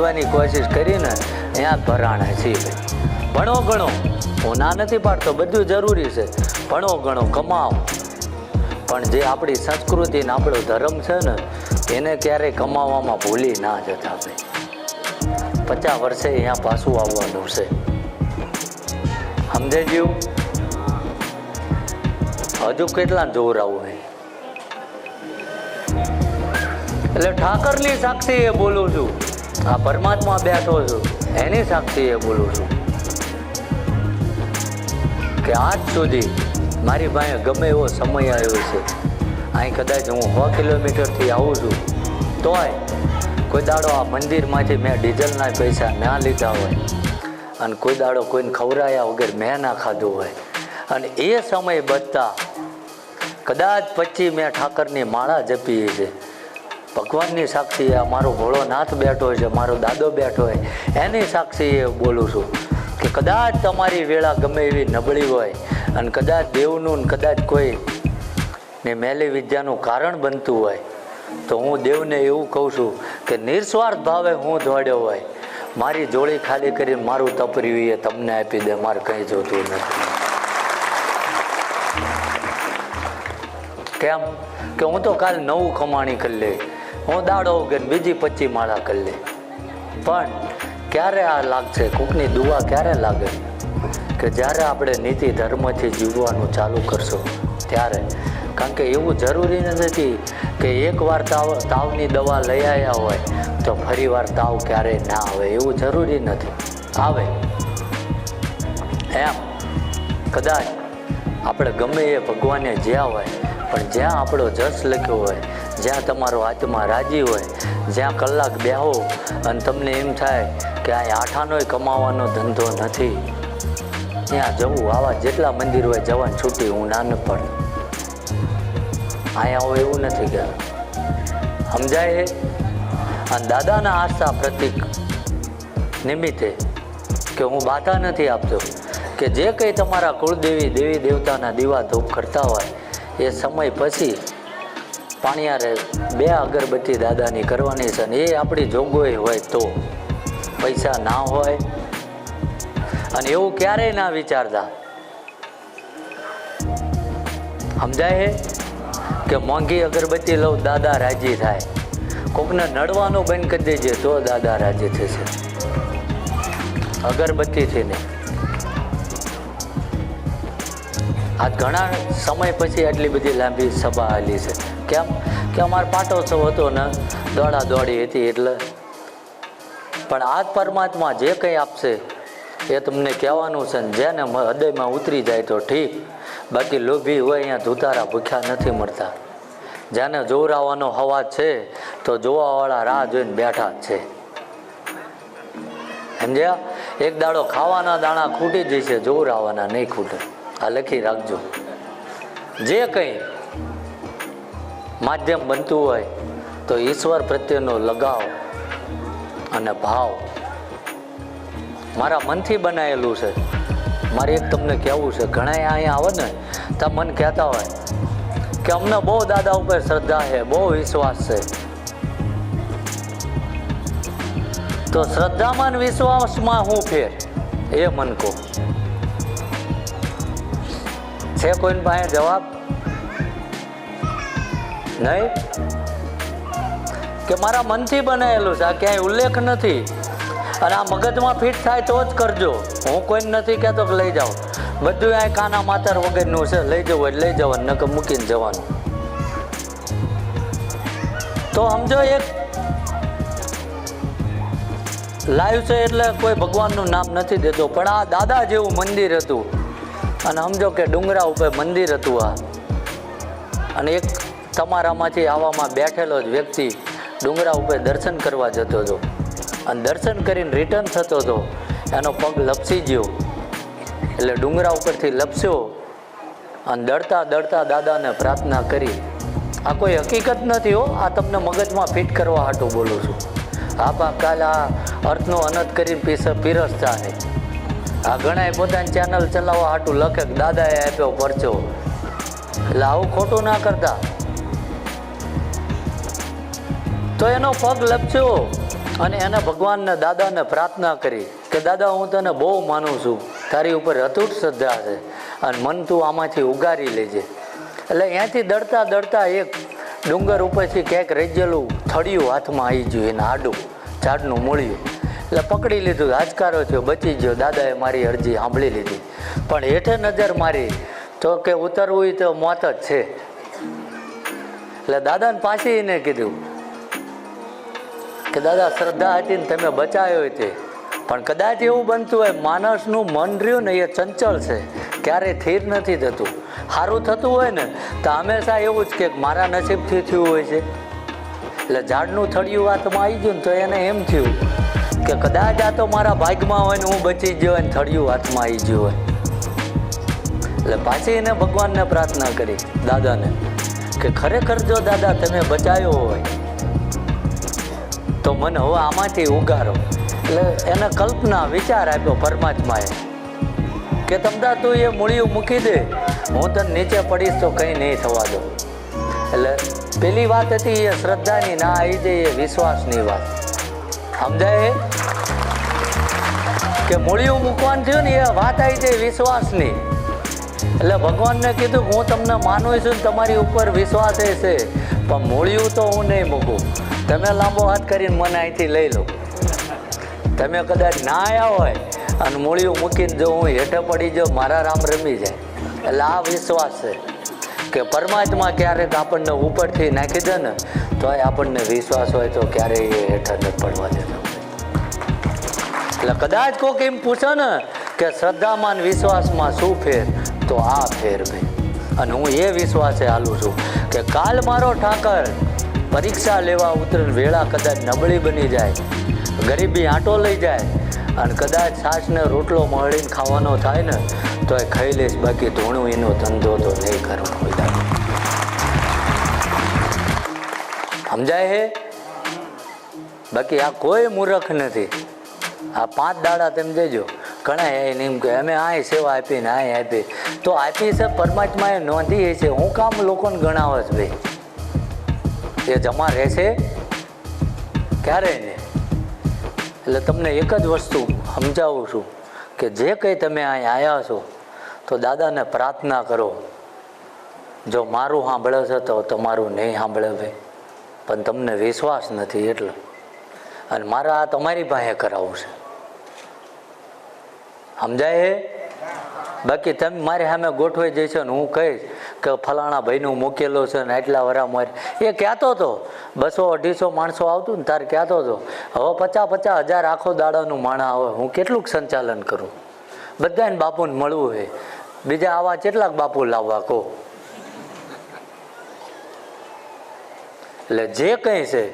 બાંધવાની કોશિશ કરીને ત્યાં ભરાણે છીએ. ભણો ગણો. હું ના નથી પાડતો, બધું જરૂરી છે. ભણો ગણો કમાવો પણ જે આપણી સંસ્કૃતિ ને આપણો ધર્મ છે ને, એને ક્યારેય કમાવામાં ભૂલી ના જતા ભાઈ પચાસ વર્ષે અહીંયા પાછું આવવાનું છે. સમજાઈ ગયું હજુ કેટલા જોર આવું હે? એટલે ઠાકરની સાક્ષી એ બોલું છું. આ પરમાત્મા બેઠો છું, એની સાક્ષીએ બોલું છું. કે આજ સુધી મારી પાસે ગમે એવો સમય આવ્યો છે. અહીં કદાચ હું સો કિલોમીટરથી આવું છું, તોય કોઈ દાડો આ મંદિરમાંથી મેં ડીઝલના પૈસા ના લીધા હોય. અને કોઈ દાડો કોઈને ખવડાયા વગર મેં ના ખાધું હોય. અને એ સમય બચતા કદાચ પછી મેં ઠાકરની માળા જપી છે. ભગવાનની સાક્ષી આ મારો ભોળોનાથ બેઠો છે, મારો દાદો બેઠો હોય એની સાક્ષી એ બોલું છું કે કદાચ તમારી વેળા ગમે એવી નબળી હોય અને કદાચ દેવનું કદાચ કોઈ ને મેલી વિદ્યાનું કારણ બનતું હોય, તો હું દેવને એવું કહું છું કે નિસ્વાર્થ ભાવે હું દોડ્યો હોય. મારી જોડી ખાલી કરીને મારું તપર્યું એ તમને આપી દે, મારે કંઈ જોતું નથી. કેમ? કે હું તો કાલ નવું કમાણી કરી લે હું દાડો ઉગે બીજી પચી માળા કરી લે પણ ક્યારે આ લાગશે? કોકની દુઆ ક્યારે લાગે? કે જ્યારે આપણે નીતિ ધર્મથી જીવવાનું ચાલુ કરશો, ત્યારે. કારણ કે એવું જરૂરી નથી કે એકવાર તાવ, તાવની દવા લઈ આવ્યા હોય, તો ફરી વાર તાવ ક્યારેય ના આવે. એવું જરૂરી નથી. આવે. એમ. કદાચ આપણે ગમે એ ભગવાને જ્યાં હોય, પણ જ્યાં આપણો જસ લખ્યો હોય જ્યાં તમારો આત્મા રાજી હોય, જ્યાં કલાક બેહો અને તમને એમ થાય કે આ આઠાનોય કમાવાનો ધંધો નથી. ત્યાં જવું, આવા જેટલા મંદિર હોય જવાની છૂટી હું નાનપણ અહીંયા હું એવું નથી કે. સમજાય? અને દાદાના આસ્થા પ્રતિક નિમિત્તે કે હું બાધા નથી આપતો, કે જે કંઈ તમારા કુળદેવી દેવી દેવતાના દીવા ધૂપ કરતા હોય, એ સમય પછી પાણીયારે બે અગરબત્તી દાદાની કરવાની છે અને એ આપણી જોગોઈ હોય તો. પૈસા ના હોય અને એવું ક્યારેય ના વિચારતા. સમજાય કે મોંઘી અગરબત્તી લઉં દાદા રાજી થાય. કોકને નડવાનું બંધ કરી દેજે તો દાદા રાજી થશે. અગરબત્તીથી ને આ ઘણા સમય પછી આટલી બધી લાંબી સભા આવેલી છે. કેમ? કે અમારો પાટોત્સવ હતો ને દોડા દોડી હતી એટલે. પણ આ પરમાત્મા જે કંઈ આપશે, એ તમને કહેવાનું છે ને, જેને હૃદયમાં ઉતરી જાય તો ઠીક. બાકી લોભી હોય અહીંયા ધૂતારા ભૂખ્યા નથી મળતા. જેને જોરાવાનો હવા છે, તો જોવાવાળા રાહ જોઈને બેઠા છે. સમજ્યા? એક દાડો ખાવાના દાણા ખૂટી જશે જોરાવાના નહીં ખૂટે. આ લખી રાખજો. જે કંઈ માધ્યમ બનતું હોય તો ઈશ્વર પ્રત્યેનો લગાવ અને ભાવ મારા મનથી બનાવેલું છે. મારે એક તમને કહેવું છે ઘણા અહીંયા આવે ને તો મન કહેતા હોય કે અમને બહુ દાદા ઉપર શ્રદ્ધા છે, બહુ વિશ્વાસ છે. તો શ્રદ્ધામાં વિશ્વાસમાં હું ફેર? એ મન કહો. છે કોઈને પાસે જવાબ? નહીં? કે મારા મનથી બનાવેલું છે, આ ક્યાંય ઉલ્લેખ નથી. અને આ મગજમાં ફિટ થાય તો જ કરજો. હું કોઈને નથી કહેતો કે લઈ જાઓ. બધું આ કાના માતર વગરનું છે, લઈ જવું એટલે લઈ જવાનું, નકર મૂકીને જવાનું. તો સમજો એક લાઈવ છે એટલે કોઈ ભગવાનનું નામ નથી દેતો, પણ આ દાદા જેવું મંદિર હતું. અને સમજો કે ડુંગરા ઉપર મંદિર હતું આ. અને એક તમારામાંથી આવામાં બેઠેલો જ વ્યક્તિ ડુંગરા ઉપર દર્શન કરવા જતો હતો. અને દર્શન કરીને રિટર્ન થતો હતો. એનો પગ લપસી ગયો. એટલે ડુંગરા ઉપરથી લપસ્યો અને દડતા દડતા દાદાને પ્રાર્થના કરી. આ કોઈ હકીકત નથી હો, આ તમને મગજમાં ફિટ કરવા હાટું બોલું છું. હા પા કાલ આ અર્થનો અનંત કરીને પીસ પીરસતા છે આ ઘણાએ પોતાની ચેનલ ચલાવવા હાટું લખે દાદાએ આપ્યો પરચો. એટલે આવું ખોટું ના કરતા. તો એનો પગ લપસ્યો અને એને ભગવાનને દાદાને પ્રાર્થના કરી કે, દાદા, હું તને બહુ માનું છું. તારી ઉપર અતૂટ શ્રદ્ધા છે અને મન તું આમાંથી ઉગારી લેજે. એટલે અહીંયાથી દડતા દડતા એક ડુંગર ઉપરથી ક્યાંક રેજેલું થળિયું હાથમાં આવી ગયું, એને આડું ઝાડનું મૂળિયું. એટલે પકડી લીધું હાજકારો થયો, બચી ગયો. દાદાએ મારી અરજી સાંભળી લીધી. પણ હેઠે નજર મારી તો કે ઉતરવું તો મોત જ છે. એટલે દાદાને પાછી એને કીધું કે દાદા, શ્રદ્ધા હતી ને તમે બચાવ્યો હોય તે. પણ કદાચ એવું બનતું હોય, માણસનું મન રહ્યું ને એ ચંચળ છે. ક્યારેય સ્થિર નથી થતું. સારું થતું હોય ને, તો હંમેશા એવું જ કે મારા નસીબથી થયું હોય છે. એટલે ઝાડનું થળિયું હાથમાં આવી ગયું ને તો એને એમ થયું કે કદાચ આ તો મારા ભાગમાં હોય ને હું બચી ગયો હોય ને થળિયું હાથમાં આવી ગયું હોય. એટલે પાછી એને ભગવાનને પ્રાર્થના કરી, દાદાને, કે ખરેખર જો દાદા તમે બચાવ્યો હોય તો મને હવે આમાંથી ઉગારો. એટલે એને કલ્પના વિચાર આપ્યો પરમાત્માએ કે તમદા તું એ મૂળિયું મૂકી દે, હું તને નીચે પડીશ તો કંઈ નહીં થવા દઉં. એટલે પેલી વાત હતી એ શ્રદ્ધાની, ના આવી જાય એ વિશ્વાસની વાત. સમજાય કે મૂળિયું મૂકવાનું થયું ને એ વાત આવી જાય વિશ્વાસની. એટલે ભગવાનને કીધું હું તમને માનું છું તમારી ઉપર વિશ્વાસ એ છે પણ મૂળિયું તો હું નહીં મૂકું. તમે લાંબો હાથ કરીને મને અહીંથી લઈ લો. તમે કદાચ ના આવ્યા હોય અને મૂળિયું મૂકીને જો હું હેઠે પડી જાઉં, મારા રામ રમી જાય. એટલે આ વિશ્વાસ છે કે પરમાત્મા ક્યારેક આપણને ઉપરથી નાખી દે ને તો આપણને વિશ્વાસ હોય તો ક્યારેય એ હેઠળ નથી પડવા દેતો. એટલે કદાચ કોઈક એમ પૂછે ને કે શ્રદ્ધામાં વિશ્વાસમાં શું ફેર, તો આ ફેર ભાઈ. અને હું એ વિશ્વાસે હાલું છું કે કાલ મારો ઠાકર પરીક્ષા લેવા ઉતરે વેળા કદાચ નબળી બની જાય, ગરીબી આંટો લઈ જાય અને કદાચ છાશને રોટલો મળીને ખાવાનો થાય ને, તો એ ખાઈ લઈશ. બાકી ધૂણું એનો ધંધો તો નહીં કરવો કોઈ. સમજાય હે? બાકી આ કોઈ મૂર્ખ નથી. આ પાંચ દાડા તેમ દેજો. ઘણા એને એમ કે, અમે આ સેવા આપી ને આ આપી. તો આપી છે, પરમાત્માએ નોંધી છે, હું કામ લોકોને ગણાવે છે ભાઈ. એ જમા રહેશે ક્યારે ને? એટલે તમને એક જ વસ્તુ સમજાવું છું કે જે કંઈ તમે અહીં આવ્યા છો, તો દાદાને પ્રાર્થના કરો. જો મારું સાંભળે છે, તો તમારું નહીં સાંભળે ભાઈ. પણ તમને વિશ્વાસ નથી એટલે. અને મારે આ તમારી પાસે કરાવવું છે. સમજાય હે? બાકી તમે મારી સામે ગોઠવાઈ જશો ને હું કહીશ કે ફલાણા ભાઈનું મૂકેલો છે ને આટલા વરા મારે. એ કહેતો હતો બસો અઢીસો માણસો આવતું ને તારે કહેતો હતો હવે પચાસ પચાસ હજાર આખો દાડાનું માણા આવે. હું કેટલુંક સંચાલન કરું? બધાને બાપુને મળવું હે. બીજા આવા કેટલાક બાપુ લાવવા કહો. એટલે જે કંઈ છે